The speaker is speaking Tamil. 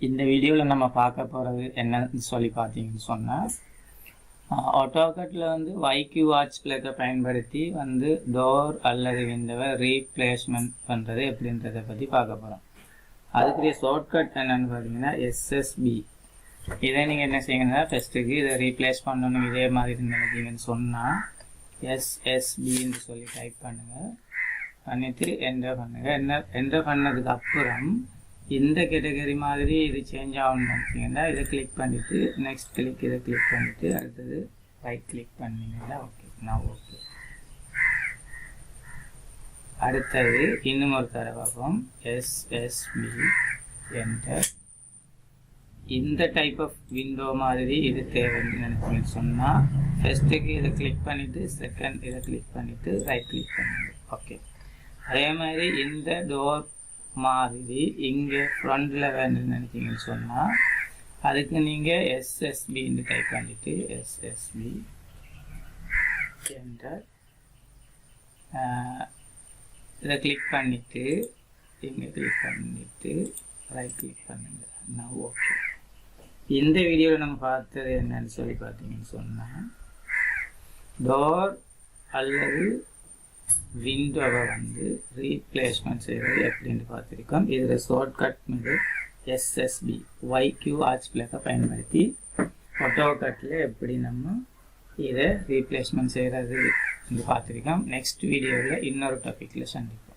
இந்த வீடியோவில் நம்ம பார்க்க போகிறது என்னன்னு சொல்லி பார்த்தீங்கன்னு சொன்னால் ஆட்டோகட்டில் வந்து வைக்யூ வாட்ச் பிளக்கை பயன்படுத்தி வந்து டோர் அல்லது விண்டோவை ரீப்ளேஸ்மெண்ட் பண்ணுறது எப்படின்றத பற்றி பார்க்க போகிறோம் அதுக்குரிய ஷார்ட்கட் என்னன்னு பார்த்தீங்கன்னா எஸ்எஸ்பி இதை நீங்கள் என்ன செய்யணும்னா ஃபஸ்ட்டுக்கு இதை ரீப்ளேஸ் பண்ணணும். இதே மாதிரி இருந்தீங்கன்னு சொன்னால் எஸ்எஸ்பின்னு சொல்லி டைப் பண்ணுங்கள் பண்ணிவிட்டு என்டர் பண்ணுங்கள் என்ன என்டர் பண்ணதுக்கு அப்புறம் இந்த கேட்டகரி மாதிரி இது சேஞ்ச் ஆகணும்னு நினச்சிங்கன்னா இதை கிளிக் பண்ணிவிட்டு நெக்ஸ்ட் கிளிக் இதை கிளிக் பண்ணிவிட்டு அடுத்தது ரைட் கிளிக் பண்ணிங்கன்னா ஓகே நான் ஓகே அடுத்தது இன்னும் ஒரு தடவை பார்ப்போம். எஸ்எஸ்பி என்டர் இந்த டைப் ஆஃப் விண்டோ மாதிரி இது தேவைன்னு நினைச்சீங்கன்னு சொன்னால் ஃபஸ்ட்டுக்கு இதை கிளிக் பண்ணிவிட்டு செகண்ட் இதை கிளிக் பண்ணிவிட்டு ரைட் கிளிக் பண்ணுங்க. ஓகே அதே மாதிரி இந்த டோர் மாதிரி இங்கே ஃப்ரண்டில் வேணும்னு நினைச்சீங்கன்னு சொன்னால் அதுக்கு நீங்கள் எஸ்எஸ்பின்னு டைப் பண்ணிவிட்டு எஸ்எஸ்பி என்ற இதை கிளிக் பண்ணிவிட்டு இங்கே கிளிக் பண்ணிவிட்டு ரைட் கிளிக் பண்ணுங்க. நான் ஓகே இந்த வீடியோவில் நம்ம பார்த்தது என்னன்னு சொல்லி பார்த்தீங்கன்னு சொன்னால் டோர் அல்லது விண்டோவை வந்து ரீப்ளேஸ்மெண்ட் செய்வது எப்படின்னு பார்த்துருக்கோம். இதில் ஷார்ட்கட் மீது எஸ்எஸ்பி ஒய்கியூ ஆர்ச் பிளக்கை பயன்படுத்தி ஃபோட்டோகட்டில் எப்படி நம்ம இதை ரீப்ளேஸ்மெண்ட் செய்கிறது பார்த்துருக்கோம். நெக்ஸ்ட் வீடியோவில் இன்னொரு டாப்பிக்கில் சந்திப்போம்.